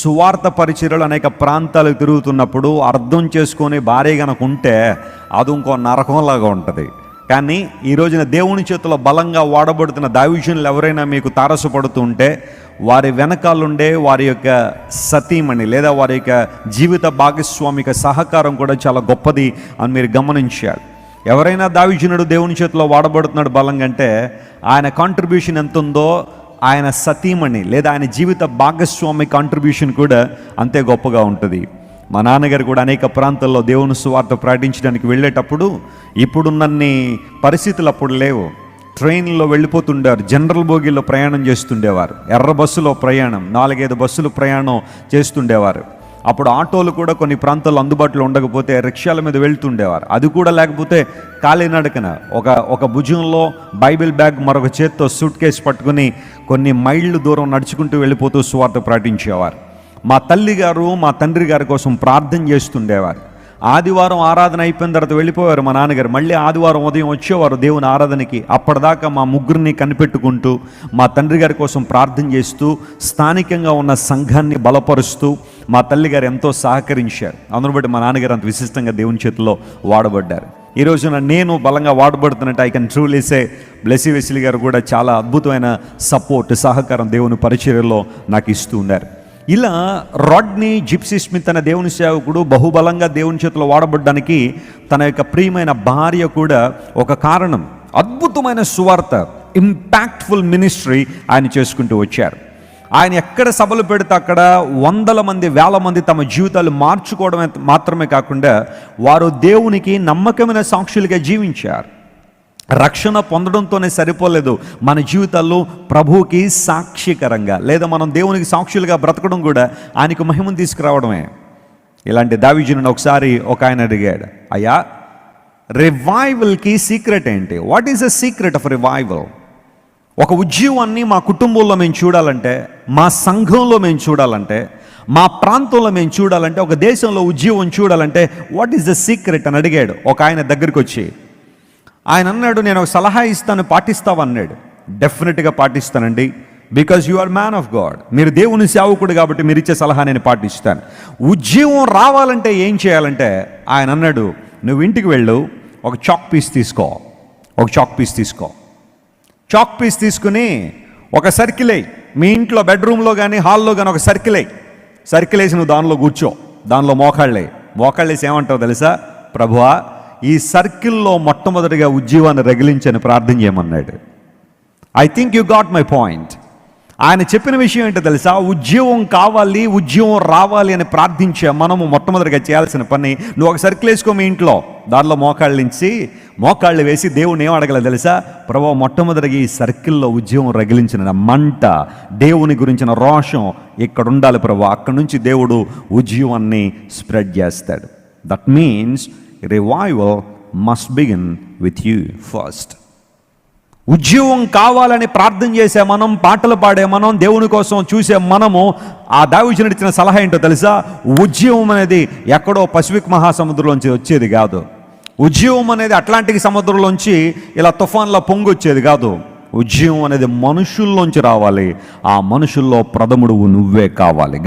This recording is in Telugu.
సువార్త పరిచయలు అనేక ప్రాంతాలు తిరుగుతున్నప్పుడు అర్థం చేసుకొని భార్య ఉంటే అది ఇంకో నరకంలాగా ఉంటుంది. కానీ ఈ రోజున దేవుని చేతిలో బలంగా వాడబడుతున్న దావిషులు ఎవరైనా మీకు తారసపడుతుంటే వారి వెనకాలుండే వారి యొక్క సతీమణి లేదా వారి యొక్క జీవిత భాగస్వామిక సహకారం కూడా చాలా గొప్పది అని మీరు గమనించాలి ఎవరైనా దావిజనుడు దేవుని చేతిలో వాడబడుతున్నాడు బలంగా అంటే ఆయన కాంట్రిబ్యూషన్ ఎంత ఉందో ఆయన సతీమణి లేదా ఆయన జీవిత భాగస్వామి కాంట్రిబ్యూషన్ కూడా అంతే గొప్పగా ఉంటుంది. మా నాన్నగారు కూడా అనేక ప్రాంతాల్లో దేవుని సువార్త ప్రకటించడానికి వెళ్ళేటప్పుడు ఇప్పుడున్నన్ని పరిస్థితులు అప్పుడు లేవు. ట్రైన్లో వెళ్ళిపోతుండేవారు జనరల్ బోగీలో ప్రయాణం చేస్తుండేవారు. ఎర్ర బస్సులో ప్రయాణం నాలుగైదు బస్సులు ప్రయాణం చేస్తుండేవారు. అప్పుడు ఆటోలు కూడా కొన్ని ప్రాంతాల్లో అందుబాటులో ఉండకపోతే రిక్షాల మీద వెళ్తుండేవారు. అది కూడా లేకపోతే కాలినడకన ఒక ఒక భుజంలో బైబిల్ బ్యాగ్ మరొక చేత్తో సూట్ కేసు పట్టుకుని కొన్ని మైళ్ళు దూరం నడుచుకుంటూ వెళ్ళిపోతూ సువార్త ప్రకటించేవారు. మా తల్లి గారు మా తండ్రి గారి కోసం ప్రార్థన చేస్తుండేవారు. ఆదివారం ఆరాధన అయిపోయిన తర్వాత వెళ్ళిపోయారు మా నాన్నగారు. మళ్ళీ ఆదివారం ఉదయం వచ్చేవారు దేవుని ఆరాధనకి. అప్పటిదాకా మా ముగ్గురిని కనిపెట్టుకుంటూ మా తండ్రి గారి కోసం ప్రార్థన చేస్తూ స్థానికంగా ఉన్న సంఘాన్ని బలపరుస్తూ మా తల్లిగారు ఎంతో సహకరించారు. అందును బట్టి మా నాన్నగారు అంత విశిష్టంగా దేవుని చేతిలో వాడబడ్డారు. ఈ రోజున నేను బలంగా వాడబడుతున్నట్టు I can truly say Blessie Wesley గారు కూడా చాలా అద్భుతమైన సపోర్ట్ సహకారం దేవుని పరిచర్యలో నాకు ఇస్తూ ఉన్నారు ఇలా రాడ్ని జిప్సీ స్మిత్ అనే దేవుని సేవకుడు బహుబలంగా దేవుని చేతిలో వాడబడ్డానికి తన యొక్క ప్రియమైన భార్య కూడా ఒక కారణం. అద్భుతమైన సువార్త ఇంపాక్ట్ఫుల్ మినిస్ట్రీ ఆయన చేసుకుంటూ వచ్చారు. ఆయన ఎక్కడ సభలు పెడితే అక్కడ వందల మంది వేల మంది తమ జీవితాలు మార్చుకోవడం మాత్రమే కాకుండా వారు దేవునికి నమ్మకమైన సాక్షులుగా జీవించారు. రక్షణ పొందడంతోనే సరిపోలేదు. మన జీవితాల్లో ప్రభువుకి సాక్షికరంగా లేదా మనం దేవునికి సాక్షులుగా బ్రతకడం కూడా ఆయనకు మహిమను తీసుకురావడమే. ఇలాంటి దావిజును ఒకసారి ఒక ఆయన అడిగాడు అయ్యా రివైవల్కి సీక్రెట్ ఏంటి? What is the secret of revival? ఒక ఉద్యమాన్ని మా కుటుంబంలో మేము చూడాలంటే మా సంఘంలో మేము చూడాలంటే మా ప్రాంతంలో మేము చూడాలంటే ఒక దేశంలో ఉద్యమం చూడాలంటే వాట్ ఈస్ ద సీక్రెట్? అని అడిగాడు ఒక ఆయన దగ్గరికి వచ్చి ఆయన అన్నాడు నేను ఒక సలహా ఇస్తాను పాటిస్తావు అన్నాడు. డెఫినెట్గా పాటిస్తానండి. Because you are man of God మీరు దేవుని సేవకుడు కాబట్టి మీరు ఇచ్చే సలహా నేను పాటిస్తాను. ఉద్యమం రావాలంటే ఏం చేయాలంటే ఆయన అన్నాడు నువ్వు ఇంటికి వెళ్ళు ఒక చాక్ పీస్ తీసుకో. ఒక చాక్ పీస్ తీసుకో. చాక్ పీస్ తీసుకుని ఒక సర్కిల్ అయ్యి మీ ఇంట్లో బెడ్రూమ్లో కానీ హాల్లో కానీ ఒక సర్కిల్ అయ్యి సర్కిల్ వేసి నువ్వు దానిలో కూర్చో. దానిలో మోకాళ్ళే మోకాళ్ళేసి ఏమంటావు తెలుసా? ప్రభువా ఈ సర్కిల్లో మొట్టమొదటిగా ఉద్యోగాన్ని రగిలించని ప్రార్థన చేయమన్నాడు. I think you got my point ఆయన చెప్పిన విషయం ఏంటో తెలుసా? ఉద్యోగం కావాలి ఉద్యోగం రావాలి అని ప్రార్థించే మనము మొట్టమొదటిగా చేయాల్సిన పని నువ్వు ఒక సర్కిల్ వేసుకో మీ ఇంట్లో. దానిలో మోకాళ్ళు నుంచి మోకాళ్ళు వేసి దేవుని ఏం అడగల తెలుసా? ప్రభు మొట్టమొదటిగా ఈ సర్కిల్లో ఉద్యోగం రగిలించిన మంట దేవుని గురించిన రోషం ఇక్కడ ఉండాలి ప్రభు. అక్కడి నుంచి దేవుడు ఉద్యోగాన్ని స్ప్రెడ్ చేస్తాడు. That means revival must begin with you first ఉద్యోగం కావాలని ప్రార్థన చేసే మనం పాటలు పాడే మనం దేవుని కోసం చూసే మనము ఆ దావిజనుడు ఇచ్చిన సలహా ఏంటో తెలుసా? ఉద్యమం అనేది ఎక్కడో పసిఫిక్ మహాసముద్రంలోంచి వచ్చేది కాదు. ఉద్యమం అనేది అట్లాంటిక్ సముద్రంలోంచి ఇలా తుఫాన్లో పొంగి వచ్చేది కాదు. ఉద్యమం అనేది మనుషుల్లోంచి రావాలి. ఆ మనుషుల్లో ప్రథముడు నువ్వే కావాలి.